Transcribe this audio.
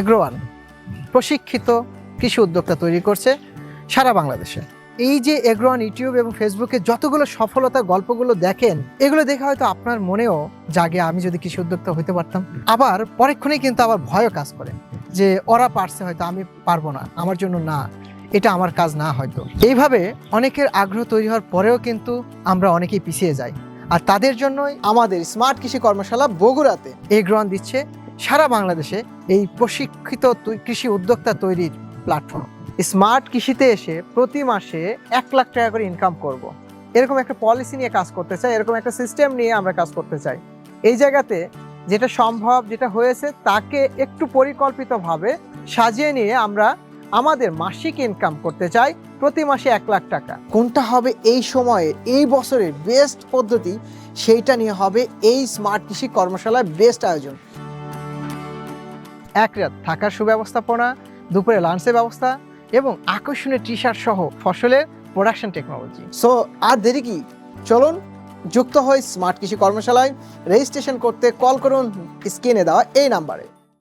এগ্রোয়ান, প্রশিক্ষিত কৃষি উদ্যোক্তা তৈরি করছে সারা বাংলাদেশে। এই যে এগ্রোয়ান ইউটিউব এবং ফেসবুকে যতগুলো সফলতা গল্পগুলো দেখেন, এগুলো দেখে হয়তো আপনার মনেও জাগে আমি যদি কৃষি উদ্যোক্তা হতে পারতাম। আবার পরক্ষণেই কিন্তু আবার ভয়ও কাজ করে যে ওরা পারছে হয়তো, আমি পারব না, আমার জন্য না, এটা আমার কাজ না হয়তো। এইভাবে অনেকের আগ্রহ তৈরি হওয়ার পরেও কিন্তু আমরা অনেকেই পিছিয়ে যাই। আর তাদের জন্যই আমাদের স্মার্ট কৃষি কর্মশালা বগুড়াতে এগ্রোয়ান দিচ্ছে সারা বাংলাদেশে এই প্রশিক্ষিত কৃষি উদ্যোক্তা তৈরির প্ল্যাটফর্ম স্মার্ট কৃষিতে এসে প্রতি মাসে এক লাখ টাকা করে ইনকাম করব। এরকম একটা পলিসি নিয়ে কাজ করতে চাই, এরকম একটা সিস্টেম নিয়ে আমরা কাজ করতে চাই। এই জায়গাতে যেটা সম্ভব, যেটা হয়েছে, তাকে একটু পরিকল্পিতভাবে সাজিয়ে নিয়ে আমরা আমাদের মাসিক ইনকাম করতে চাই প্রতি মাসে এক লাখ টাকা। কোনটা হবে এই সময়ে, এই বছরের বেস্ট পদ্ধতি, সেইটা নিয়ে হবে এই স্মার্ট কৃষি কর্মশালায় বেস্ট আয়োজন। এক রাত থাকার সুব্যবস্থাপনা, দুপুরে লাঞ্চের ব্যবস্থা এবং আকর্ষণীয় টি শার্ট সহ ফসলের প্রোডাকশন টেকনোলজি সো আর দেরি কি? চলুন, যুক্ত হয় স্মার্ট কৃষি কর্মশালায়। রেজিস্ট্রেশন করতে কল করুন স্ক্রিনে দেওয়া এই নাম্বারে